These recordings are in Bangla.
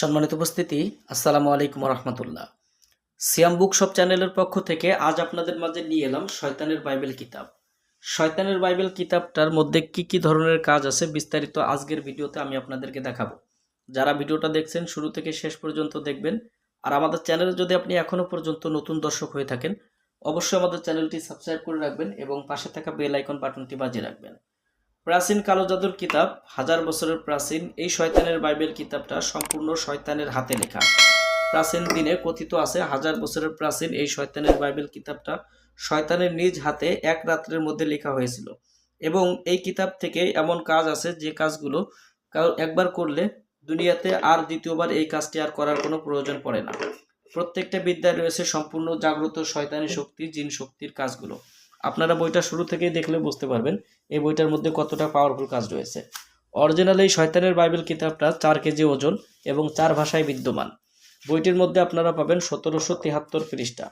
সম্মানিত উপস্থিতি, আসসালামু আলাইকুম রহমতুল্লাহ সিয়াম বুক শপ চ্যানেলের পক্ষ থেকে আজ আপনাদের মাঝে নিয়ে এলাম শয়তানের বাইবেল কিতাব। শয়তানের বাইবেল কিতাবটার মধ্যে কি কি ধরনের কাজ আছে বিস্তারিত আজকের ভিডিওতে আমি আপনাদেরকে দেখাবো। যারা ভিডিওটা দেখছেন, শুরু থেকে শেষ পর্যন্ত দেখবেন। আর আমাদের চ্যানেলে যদি আপনি এখনও পর্যন্ত নতুন দর্শক হয়ে থাকেন, অবশ্যই আমাদের চ্যানেলটি সাবস্ক্রাইব করে রাখবেন এবং পাশে থাকা বেল আইকন বাটনটি বাজিয়ে রাখবেন। প্রাচীন কালো জাদুর কিতাব, হাজার বছরের প্রাচীন, এই শয়তানের বাইবেল কিতাবটা সম্পূর্ণ শয়তানের হাতে লেখা। প্রাচীন দিনে কথিত আছে, হাজার বছরের প্রাচীন এই শয়তানের বাইবেল কিতাবটা শয়তানের নিজ হাতে এক রাত্রের মধ্যে লেখা হয়েছিল। এবং এই কিতাব থেকে এমন কাজ আছে, যে কাজগুলো একবার করলে দুনিয়াতে আর দ্বিতীয়বার এই কাজটি আর করার কোনো প্রয়োজন পড়ে না। প্রত্যেকটা বিদ্যায় রয়েছে সম্পূর্ণ জাগ্রত শয়তানি শক্তি, জিন শক্তির কাজগুলো। আপনারা বইটা শুরু থেকেই দেখলে বুঝতে পারবেন এই বইটার মধ্যে কতটা পাওয়ারফুল কাজ রয়েছে। অরিজিনাল এই শয়তানের বাইবেল কিতাবটা চার কেজি ওজন এবং চার ভাষায় বিদ্যমান। বইটির মধ্যে আপনারা পাবেন সতেরোশো তিয়াত্তর পৃষ্ঠা।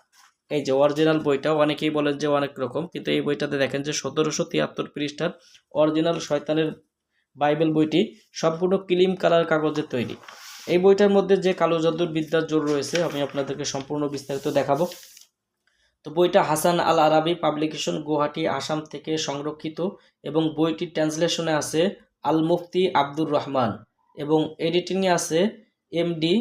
এই যে অরিজিনাল বইটা, অনেকেই বলেন যে অনেক রকম, কিন্তু এই বইটাতে দেখেন যে সতেরোশো তিয়াত্তর পৃষ্ঠার অরিজিনাল শয়তানের বাইবেল বইটি সম্পূর্ণ ক্লিম কালার কাগজের তৈরি। এই বইটার মধ্যে যে কালো জাদুর বিদ্যার জোর রয়েছে, আমি আপনাদেরকে সম্পূর্ণ বিস্তারিত দেখাবো। তো বইটা হাসান আল আরাবি পাবলিকেশন, গুয়াহাটি, আসাম থেকে সংরক্ষিত এবং বইটির ট্রান্সলেশনে আছে আল মুফতি আব্দুর রহমান এবং এডিটিংয়ে আছে এমডি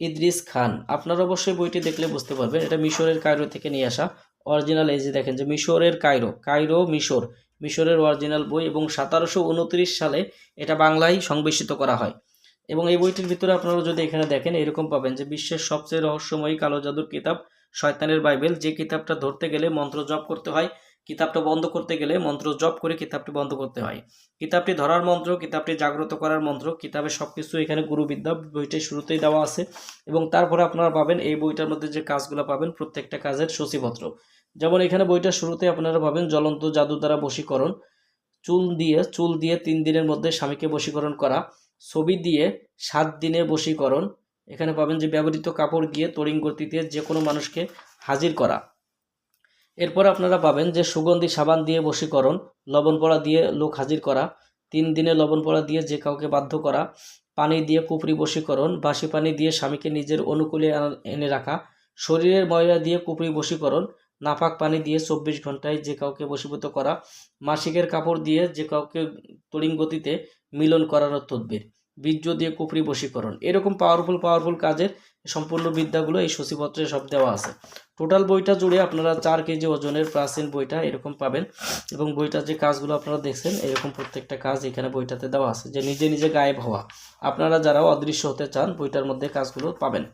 ইদ্রিস খান। আপনারা অবশ্যই বইটি দেখলে বুঝতে পারবেন। এটা মিশরের কায়রো থেকে নিয়ে আসা। অরিজিনাল এই যে দেখেন যে মিশরের কায়রো কায়রো মিশর, মিশরের অরিজিনাল বই এবং সতেরোশো উনত্রিশ সালে এটা বাংলায় সংবেশিত করা হয়। এবং এই বইটির ভিতরে আপনারা যদি এখানে দেখেন, এরকম পাবেন যে বিশ্বের সবচেয়ে রহস্যময়ী কালো জাদুর কিতাব শয়তানের বাইবেল, যে কিতাবটা ধরতে গেলে মন্ত্র জপ করতে হয়, কিতাবটা বন্ধ করতে গেলে মন্ত্র জপ করে কিতাবটি বন্ধ করতে হয়। কিতাবটি ধরার মন্ত্র, কিতাবটি জাগ্রত করার মন্ত্র কিতাবের সব কিছু এখানে গুরুবিদ্যা বইটির শুরুতেই দেওয়া আছে। এবং তারপরে আপনারা পাবেন এই বইটার মধ্যে যে কাজগুলো পাবেন, প্রত্যেকটা কাজের সূচিপত্র। যেমন এখানে বইটার শুরুতে আপনারা পাবেন জ্বলন্ত জাদু দ্বারা বশীকরণ। চুল দিয়ে চুল দিয়ে তিন দিনের মধ্যে স্বামীকে বশীকরণ করা। ছবি দিয়ে সাত দিনে বশীকরণ। এখানে পাবেন যে ব্যবহৃত কাপড় দিয়ে তরিং গতিতে যে কোনো মানুষকে হাজির করা। এরপর আপনারা পাবেন যে সুগন্ধি সাবান দিয়ে বশীকরণ, লবণ পড়া দিয়ে লোক হাজির করা, তিন দিনে লবণ পড়া দিয়ে যে কাউকে বাধ্য করা, পানি দিয়ে কুপরি বশীকরণ, বাসি পানি দিয়ে স্বামীকে নিজের অনুকূলে এনে রাখা, শরীরের ময়লা দিয়ে কুপরি বশীকরণ, নাপাক পানি দিয়ে চব্বিশ ঘন্টায় যে কাউকে বশীভূত করা, মাসিকের কাপড় দিয়ে যে কাউকে তরিং গতিতে মিলন করানোর তদ্বির। বীর্য দিয়ে কুপরি বশীকরণ। এরকম পাওয়ারফুল পাওয়ারফুল কাজের সম্পূর্ণ বিদ্যাগুলো এই সূচিপত্রে সব দেওয়া আছে। টোটাল বইটা জুড়ে আপনারা চার কেজি ওজনের প্রাচীন বইটা এরকম পাবেন এবং বইটার যে কাজগুলো আপনারা দেখছেন, এরকম প্রত্যেকটা কাজ এখানে বইটাতে দেওয়া আছে। যে নিজে নিজে গায়েব হওয়া। আপনারা যারা অদৃশ্য হতে চান, বইটার মধ্যে কাজগুলো পাবেন।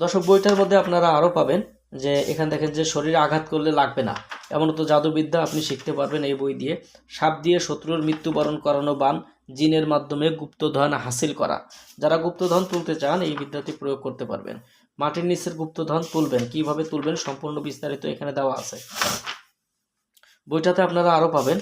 দর্শক, বইটার মধ্যে আপনারা আরও পাবেন যে এখানে দেখেন যে শরীরে আঘাত করলে লাগবে না। এমন তো জাদুবিদ্যা আপনি শিখতে পারবেন এই বই দিয়ে। সাপ দিয়ে শত্রুর মৃত্যুবরণ করানো বান জিনের মাধ্যমে গুপ্তধন হাসিল করা। যারা গুপ্তধন তুলতে চান, এই বিদ্যাটি প্রয়োগ করতে পারবেন। মাটির নিচের গুপ্তধন তুলবেন। কীভাবে তুলবেন? সম্পূর্ণ বিস্তারিত এখানে দেওয়া আছে। বইটাতে আপনারা আরও পাবেন।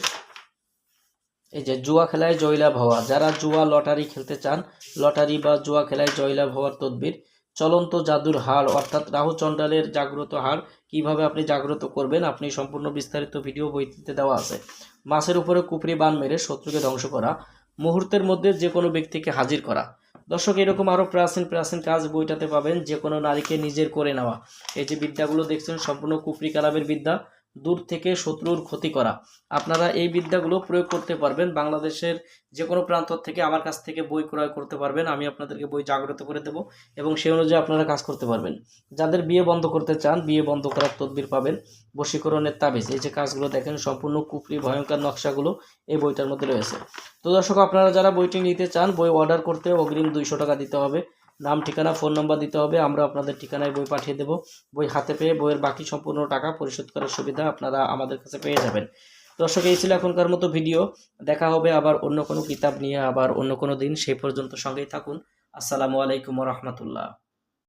এই যে, জুয়া খেলায় জয়লাভ হওয়া। যারা জুয়া, লটারি খেলতে চান, লটারি বা জুয়া খেলায় জয়লাভ হওয়ার তদবির, চলন্ত জাদুর হার, অর্থাৎ রাহু চণ্ডালের জাগ্রত হার, কীভাবে আপনি জাগ্রত করবেন, আপনি সম্পূর্ণ বিস্তারিত ভিডিও বইটিতে দেওয়া আছে। মাছের উপরে কুপরি বান মেরে শত্রুকে ধ্বংস করা মুহূর্তের মধ্যে যে কোনো ব্যক্তিকে হাজির করা। দর্শক, এরকম আরও প্রাচীন প্রাচীন কাজ বইটাতে পাবেন। যে কোনো নারীকে নিজের করে নেওয়া। এই যে বিদ্যাগুলো দেখছেন, সম্পূর্ণ কুফরি কালামের বিদ্যা। দূর থেকে শত্রুর ক্ষতি করা। আপনারা এই বিদ্যাগুলো প্রয়োগ করতে পারবেন। বাংলাদেশের যে কোনো প্রান্ত থেকে আমার কাছ থেকে বই ক্রয় করতে পারবেন। আমি আপনাদেরকে বই জাগ্রত করে দেব এবং সেই অনুযায়ী আপনারা কাজ করতে পারবেন। যাদের বিয়ে বন্ধ করতে চান, বিয়ে বন্ধ করার তদবির পাবেন। বশীকরণের তাবিজ, এই যে কাজগুলো দেখেন, সম্পূর্ণ কুফরি, ভয়ঙ্কর নকশাগুলো এই বইটার মধ্যে রয়েছে। তো দর্শক, আপনারা যারা বইটি নিতে চান, বই অর্ডার করতে অগ্রিম দুইশো টাকা দিতে হবে। নাম, ঠিকানা, ফোন নাম্বার দিতে হবে। আমরা আপনাদের ঠিকানায় বই পাঠিয়ে দেব। বই হাতে পেয়ে বইয়ের বাকি সম্পূর্ণ টাকা পরিশোধ করার সুবিধা আপনারা আমাদের কাছে পেয়ে যাবেন। দর্শক, এই ছিল এখনকার মতো ভিডিও। দেখা হবে আবার অন্য কোনো কিতাব নিয়ে, আবার অন্য কোনো দিন। সেই পর্যন্ত সঙ্গেই থাকুন। আসসালামু আলাইকুম রহমতুল্লাহ।